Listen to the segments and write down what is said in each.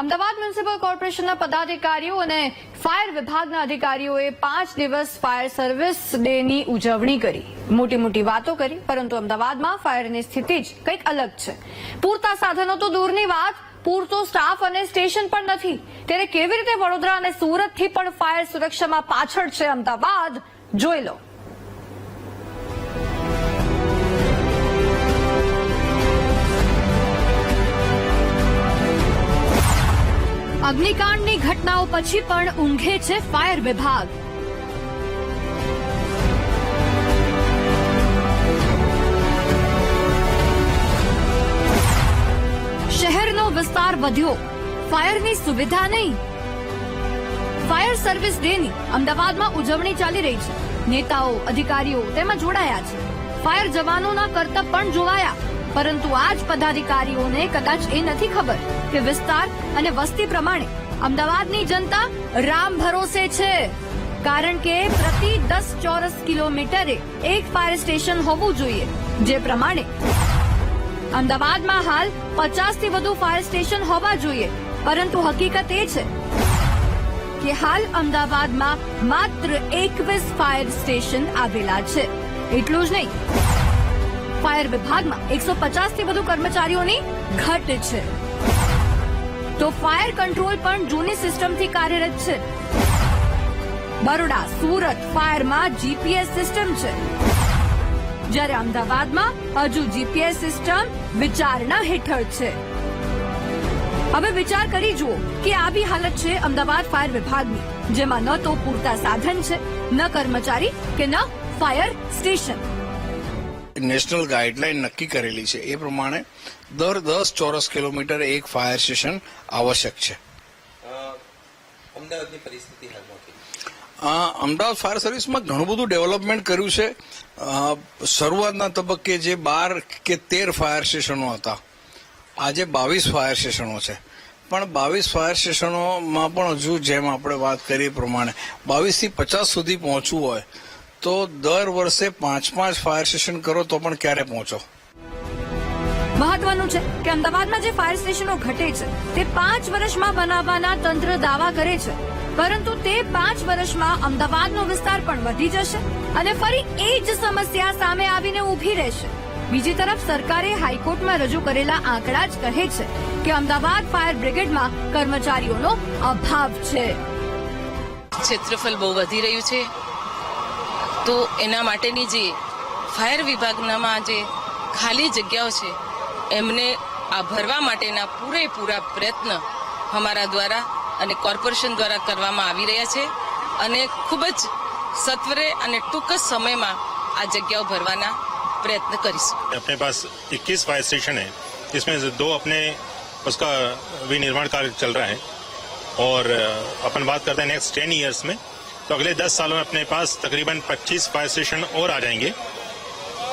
Ahmedabad municipal કોર્પોરેશનના પદાધિકારીઓ અને ફાયર વિભાગના અધિકારીઓએ પાંચ દિવસ ફાયર સર્વિસ ડેની ઉજવણી કરી. મોટી મોટી વાતો કરી, પરંતુ અમદાવાદમાં ફાયરની સ્થિતિ જ કંઈક અલગ છે. પૂરતા સાધનો તો દૂરની વાત, પૂરતો સ્ટાફ અને સ્ટેશન પણ નથી. ત્યારે કેવી રીતે વડોદરા અને સુરતથી પણ ફાયર સુરક્ષામાં પાછળ છે અમદાવાદ, જોઈ લો. અગ્નિકાંડની ઘટનાઓ પછી પણ ઊંઘે છે ફાયર વિભાગ. શહેરનો વિસ્તાર વધ્યો. ફાયરની સુવિધા નહીં. ફાયર સર્વિસ ડેની અમદાવાદમાં ઉજવણી ચાલી રહી છે. નેતાઓ, અધિકારીઓ તેમાં જોડાયા છે. ફાયર જવાનોના કરતબ પણ જોવાયા. પરંતુ આ જ પદાધિકારીઓને કદાચ એ નથી ખબર કે વિસ્તાર અને વસ્તી પ્રમાણે અમદાવાદની જનતા રામ ભરોસે છે. કારણ કે પ્રતિ દસ ચોરસ કિલોમીટરે એક ફાયર સ્ટેશન હોવું જોઈએ. જે પ્રમાણે અમદાવાદમાં હાલ પચાસથી વધુ ફાયર સ્ટેશન હોવા જોઈએ. પરંતુ હકીકત એ છે કે હાલ અમદાવાદમાં માત્ર એકવીસ ફાયર સ્ટેશન આવેલા છે. એટલું જ નહીં ફાયર વિભાગમાં એકસો પચાસથી વધુ કર્મચારીઓની ઘટ છે. તો ફાયર કંટ્રોલ પણ જૂની સિસ્ટમથી કાર્યરત છે. બરોડા, સુરત ફાયરમાં જીપીએસ સિસ્ટમ છે. જ્યારે અમદાવાદમાં હજુ જીપીએસ સિસ્ટમ વિચારણા હેઠળ છે. હવે વિચાર કરી જુઓ કે આવી હાલત છે અમદાવાદ ફાયર વિભાગની, જેમાં ન તો પૂરતા સાધન છે, ન કર્મચારી કે ન ફાયર સ્ટેશન. નેશનલ ગાઈડલાઈન નક્કી કરેલી છે. એ પ્રમાણે દર દસ ચોરસ કિલોમીટર એક ફાયર સ્ટેશન આવશ્યક છે. અમદાવાદની પરિસ્થિતિ અમદાવાદ ફાયર સર્વિસમાં ઘણું બધું ડેવલપમેન્ટ કર્યું છે. શરૂઆતના તબક્કે જે બાર કે તેર ફાયર સ્ટેશનો હતા. આજે બાવીસ ફાયર સ્ટેશનો છે. પણ બાવીસ ફાયર સ્ટેશનોમાં પણ હજુ જેમ આપણે વાત કરી પ્રમાણે બાવીસથી પચાસ સુધી પહોંચવું હોય તો દર વર્ષે પાંચ પાંચ ફાયર સ્ટેશન કરો તો પણ ક્યારે પહોંચો? મહત્વનું છે કે અમદાવાદમાં જે ફાયર સ્ટેશનો ઘટે છે તે પાંચ વર્ષમાં બનાવવાના તંત્ર દાવા કરે છે. પરંતુ તે પાંચ વર્ષમાં અમદાવાદનો વિસ્તાર પણ વધી જશે અને ફરી એ જ સમસ્યા સામે આવીને ઊભી રહેશે. બીજી તરફ સરકારે હાઈકોર્ટમાં રજૂ કરેલા આંકડા જ કહે છે કે અમદાવાદ ફાયર બ્રિગેડમાં કર્મચારીઓનો અભાવ છે. ક્ષેત્રફળ બહુ વધી રહ્યું છે. તો એના માટેની જે ફાયર વિભાગનામાં જે ખાલી જગ્યાઓ છે એમને આ ભરવા માટેના પૂરેપૂરા પ્રયત્ન અમારા દ્વારા અને કોર્પોરેશન દ્વારા કરવામાં આવી રહ્યા છે અને ખૂબ જ સત્વરે અને ટૂંક જ સમયમાં આ જગ્યાઓ ભરવાના પ્રયત્ન કરીશું अपने पास 21 फायर स्टेशन है जिसमें से दो अपने उसका विनिर्माण कार्य चल रहा है और अ, अपन बात करते हैं नेक्स्ट टेन ईयर्स में तो अगले दस सालों में अपने पास तकरीबन 25 फायर स्टेशन और आ जाएंगे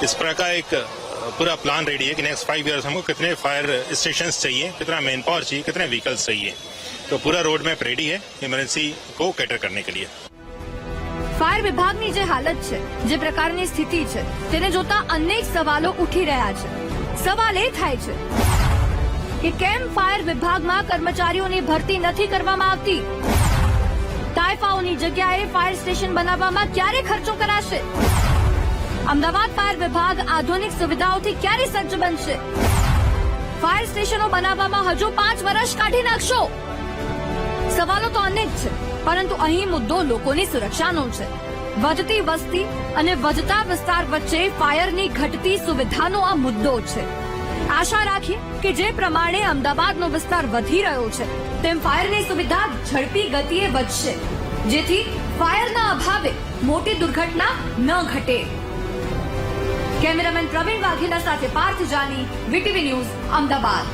इस प्रकार का एक अ, पूरा प्लान रेडी है कि नेक्स्ट फाइव ईयर्स हमको कितने फायर स्टेशन चाहिए कितना मैन पावर चाहिए कितने व्हीकल्स चाहिए तो पूरा रोड मैप रेडी है इमरजेंसी को कैटर करने के लिए ફાયર વિભાગની જે હાલત છે જે પ્રકારની સ્થિતિ છે તેને જોતા અનેક સવાલો ઉઠી રહ્યા છે સવાલ એ થાય છે કે કેમ ફાયર વિભાગમાં કર્મચારીઓની ભરતી નથી કરવામાં આવતી તાઇફાઓની જગ્યાએ ફાયર સ્ટેશન બનાવવામાં ક્યારે ખર્ચો કરાશે? અમદાવાદ ફાયર વિભાગ આધુનિક સુવિધાઓથી ક્યારે સજ્જ બનશે? ફાયર સ્ટેશનો બનાવવામાં હજુ પાંચ વર્ષ કાઢી નાખશો. સવાલો તો અનેક છે, પરંતુ અહીં મુદ્દો લોકોની સુરક્ષાનો છે. વધતી વસ્તી અને વધતા વિસ્તાર વચ્ચે ફાયરની ઘટતી સુવિધાનો આ મુદ્દો છે. આશા રાખીએ કે જે પ્રમાણે અમદાવાદનો વિસ્તાર વધી રહ્યો છે, તેમ ફાયરની સુવિધા ઝડપી ગતિએ વધશે. જેથી ફાયરના અભાવે મોટી દુર્ઘટના ન ઘટે. કેમેરામેન પ્રવીણ વાઘેલા સાથે પાર્થ જાની, વીટીવી ન્યૂઝ, અમદાવાદ.